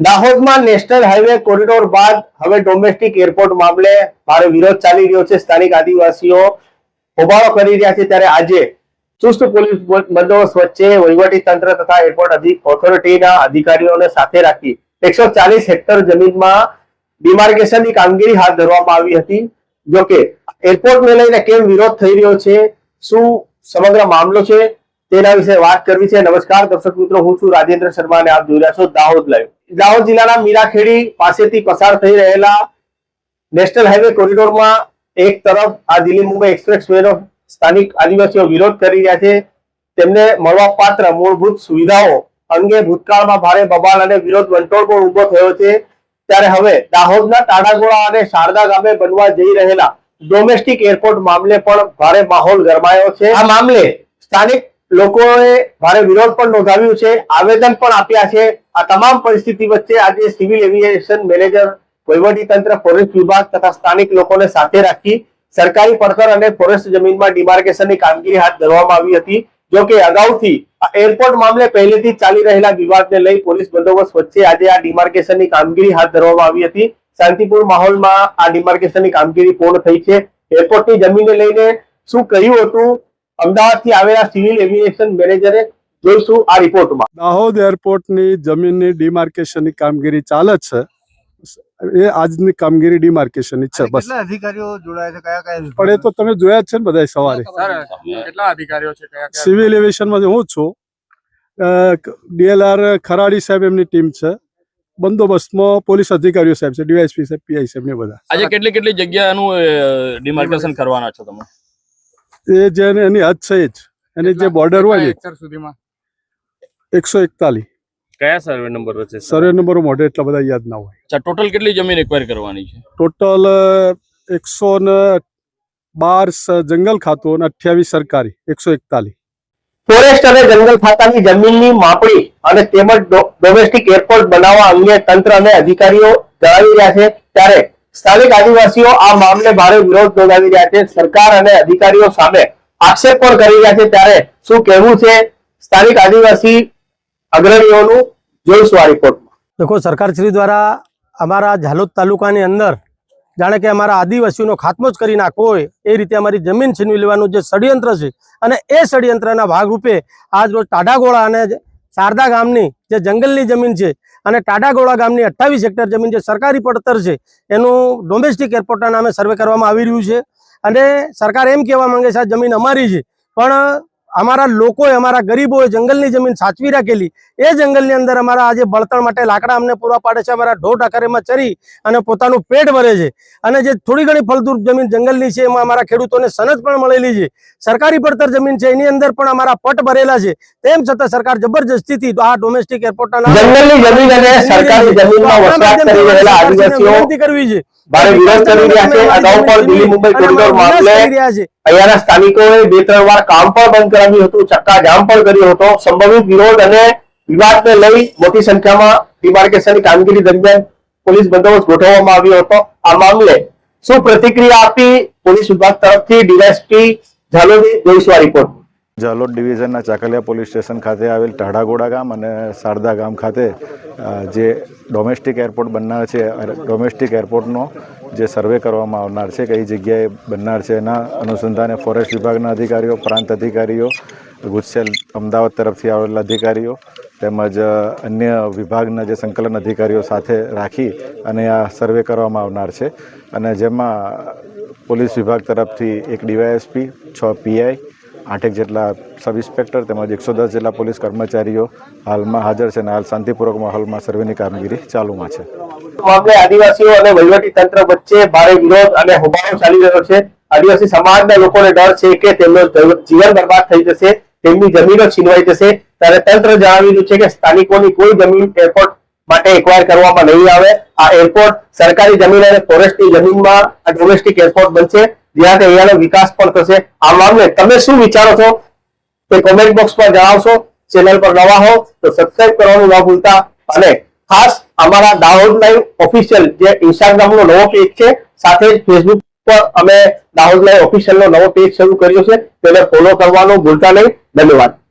દાહોદમાં national highway corridor બાદ હવે ડોમેસ્ટિક એરપોર્ટ મામલે ભારે વિરોધ ચાલી રહ્યો છે. સ્થાનિક આદિવાસીઓ હોબાળો કરી રહ્યા છે. ત્યારે આજે ચુસ્ત પોલીસ બંદોબસ્ત વચ્ચે વહીવટી તંત્ર તથા એરપોર્ટ ઓથોરિટીના અધિકારીઓને સાથે રાખી એકસો ચાલીસ હેક્ટર જમીનમાં ડિમાર્કેશનની કામગીરી હાથ ધરવામાં આવી હતી. જોકે એરપોર્ટને લઈને કેમ વિરોધ થઈ રહ્યો છે? શું સમગ્ર મામલો છે? તેના વિશે વાત કરવી છે. નમસ્કાર, દર્શક મિત્રો, હું છું રાજેન્દ્ર શર્મા અને આપ જોઈ રહ્યા છો દાહોદ લાઈવ દાહોદ જિલ્લાના મીરાખેડી પાસેથી પસાર થઈ રહેલા નેશનલ હાઈવે કોરિડોરમાં એક તરફ આ દિલ્હી મુંબઈ એક્સપ્રેસ વેનો સ્થાનિક આદિવાસીઓ વિરોધ કરી રહ્યા છે. તેમને મળવાપાત્ર મૂળભૂત સુવિધાઓ અંગે ભૂતકાળમાં ભારે બબાલ અને વિરોધ વંટોળ પણ ઊભો થયો છે. ત્યારે હવે દાહોદના તાડાગોળા અને શારદા ગામે બનવા જઈ રહેલા ડોમેસ્ટિક એરપોર્ટ મામલે પણ ભારે માહોલ ગરમાયો છે. આ મામલે સ્થાનિક લોકોએ ભારે વિરોધ પણ નોંધાવ્યું છે, આવેદન પણ આપ્યા છે. આ તમામ પરિસ્થિતિ વચ્ચે આજે સિવિલ એવિએશન મેનેજર, વહીવટી તંત્ર, ફોરેસ્ટ વિભાગ તથા સ્થાનિક લોકોને સાથે રાખી સરકારી પડતર અને ફોરેસ્ટ જમીનમાં ડિમાર્કેશનની કામગીરી હાથ ધરવામાં આવી હતી. જો કે અગાઉથી એરપોર્ટ મામલે પહેલેથી ચાલી રહેલા વિવાદને લઈ પોલીસ બંદોબસ્ત વચ્ચે આજે આ ડિમાર્કેશનની કામગીરી હાથ ધરવામાં આવી હતી. શાંતિપૂર્ણ માહોલમાં આ ડિમાર્કેશનની કામગીરી પૂર્ણ થઈ છે. એરપોર્ટની જમીનને લઈને શું કહ્યું હતું? અમદાવાદથી આવેલા સિવિલ એવિએશન મેનેજરે જોઈશું આ રિપોર્ટમાં. દાહોદ એરપોર્ટની જમીનની ડિમાર્કેશનની કામગીરી ચાલે છે. એ આજની કામગીરી ડિમાર્કેશનની છે બસ. અધિકારીઓ જોડાયા છે? કયા કયા પણ એ તો તમે જોયા જ છે ને બધા સવારે. કેટલા અધિકારીઓ છે? કયા કયા સિવિલ એવિએશનમાં હું છું. ડીએલઆર ખરાડી સાહેબ એમની ટીમ છે. બંદોબસ્તમાં પોલીસ અધિકારીઓ સાહેબ છે ડીવાયસપી સાહેબ પીઆઈ સાહેબ ને બધા. આજે કેટલી કેટલી જગ્યાનું ડિમાર્કેશન કરવાના છો તમે? એ જે એની હદ છે જ. એની જે બોર્ડર હોય ને હેક્ટર સુધીમાં? એકસો એકતાલીસ. કયા સર્વે નંબર છે સર્વે નંબરો મોઢે એટલા બધા યાદ ના હોય. અચ્છા ટોટલ કેટલી જમીન એક્વાયર કરવાની છે? ટોટલ એકસો ને બાર જંગલ ખાતું અને અઠ્યાવીસ સરકારી એકસો એકતાલીસ. ફોરેસ્ટ અને જંગલ ખાતાની જમીનની માપણી અને તેમજ ડોમેસ્ટિક એરપોર્ટ બનાવવા અંગે તંત્ર અને અધિકારીઓ જણાવી રહ્યા છે. ત્યારે સ્થાનિક આદિવાસીઓ આ મામલે ભારે વિરોધ નોંધાવી રહ્યા છે. સરકાર અને અધિકારીઓ સામે આક્ષેપ પણ કરી રહ્યા છે. ત્યારે શું કહેવું છે? સ્થાનિક આદિવાસી અગ્રણીઓનું જોઈશું આ રિપોર્ટમાં દેખો, સરકારશ્રી દ્વારા અમારા ઝાલોદ તાલુકાની અંદર જાણે કે અમારા આદિવાસીઓનો ખાત્મો જ કરી નાખવો હોય, એ રીતે અમારી જમીન છીનવી લેવાનું જે ષડયંત્ર છે અને એ ષડયંત્રના ભાગરૂપે આજ રોજ ટાઢાગોળા અને શારદા ગામની જે જંગલની જમીન છે અને ટાટાગોળા ગામની અઠ્ઠાવીસ હેક્ટર જમીન જે સરકારી પડતર છે, એનું ડોમેસ્ટિક એરપોર્ટના નામે સર્વે કરવામાં આવી રહ્યું છે. અને સરકાર એમ કહેવા માંગે છે, આ જમીન અમારી છે, પણ અમારા લોકોએ અમારા ગરીબોએ જંગલની જમીન સાચવી રાખેલી. એ જંગલની અંદર અમારા આજે બળતણ માટે લાકડા અમને પૂરા પાડે છે અમારા ઢોઢ ઢાકરેમાં ચરી અને પોતાનું પેટ ભરે છે. અને જે થોડી ઘણી ફળદ્રુપ જમીન જંગલની છે એમાં અમારા ખેડૂતોને સનદ પણ મળેલી છે. સરકારી પડતર જમીન છે એની અંદર પણ અમારા પટ ભરેલા છે. તેમ છતાં સરકાર જબરજસ્તીથી આ ડોમેસ્ટિક એરપોર્ટના નામે જંગલની જમીન અને સરકારી જમીનમાં તો આપણા વસવાટ કરી રહેલા આદિવાસીઓ વિનંતી કરવી છે. અહીંયાના સ્થાનિકોએ બે ત્રણ વાર કામ પણ બંધ કરાવ્યું હતું ચક્કાજામ પણ કર્યો હતો. સંભવિત વિરોધ અને વિવાદને લઈ મોટી સંખ્યામાં ડિમાર્કેશનની કામગીરી દરમિયાન પોલીસ બંદોબસ્ત ગોઠવવામાં આવ્યો હતો. આ મામલે શું પ્રતિક્રિયા આપી પોલીસ વિભાગ તરફથી ડીએસપી ઝાલોદી જોઈશું આ રિપોર્ટ જાલોદ ડિવિઝનના ચાકલિયા પોલીસ સ્ટેશન ખાતે આવેલ ટાઢાગોડા ગામ અને શારદા ગામ ખાતે જે ડોમેસ્ટિક એરપોર્ટ બનનાર છે ડોમેસ્ટિક એરપોર્ટનો જે સર્વે કરવામાં આવનાર છે, કઈ જગ્યાએ બનનાર છે, એના અનુસંધાને ફોરેસ્ટ વિભાગના અધિકારીઓ, પ્રાંત અધિકારીઓ, ગુજસેલ અમદાવાદ તરફથી આવેલા અધિકારીઓ તેમજ અન્ય વિભાગના જે સંકલન અધિકારીઓ સાથે રાખી અને આ સર્વે કરવામાં આવનાર છે. અને જેમાં પોલીસ વિભાગ તરફથી એક ડીવાયએસપી, છ પીઆઈ આઠેક જેટલા સબ ઇન્સ્પેક્ટર તેમજ એકસો દસ જેટલા પોલીસ કર્મચારીઓ હાલમાં હાજર છે અને હાલ શાંતિપૂર્વક માહોલમાં સર્વેની કામગીરી ચાલુમાં છે. મામલે આદિવાસીઓ અને વહીવટી તંત્ર વચ્ચે ભારે વિરોધ અને હોબાળો ચાલી રહ્યો છે. આદિવાસી સમાજના લોકોને ડર છે કે તેમનો જીવન બરબાદ થઈ જશે, તેમની જમીનો છીનવાઈ જશે. ત્યારે તંત્ર જણાવી રહ્યું છે કે સ્થાનિકોની કોઈ જમીન એરપોર્ટ માટે એક્વાયર કરવામાં નહીં આવે. આ એરપોર્ટ સરકારી જમીન અને ફોરેસ્ટની જમીનમાં ડોમેસ્ટિક એરપોર્ટ બનશે. જેનાથી અહીંયાનો વિકાસ પણ થશે. આ મામલે તમે શું વિચારો છો? તે કોમેન્ટ બોક્સમાં જણાવશો. ચેનલ પર નવા હો તો સબસ્ક્રાઇબ કરવાનું ન ભૂલતા. અને ખાસ અમારા દાહોદ લાઈવ ઓફિશિયલ જે ઇન્સ્ટાગ્રામનો નવો પેજ છે, સાથે જ ફેસબુક પર અમે દાહોદ લાઈવ ઓફિશિયલનો નવો પેજ શરૂ કર્યો છે. તેને ફોલો કરવાનું ભૂલતા નહીં. ધન્યવાદ.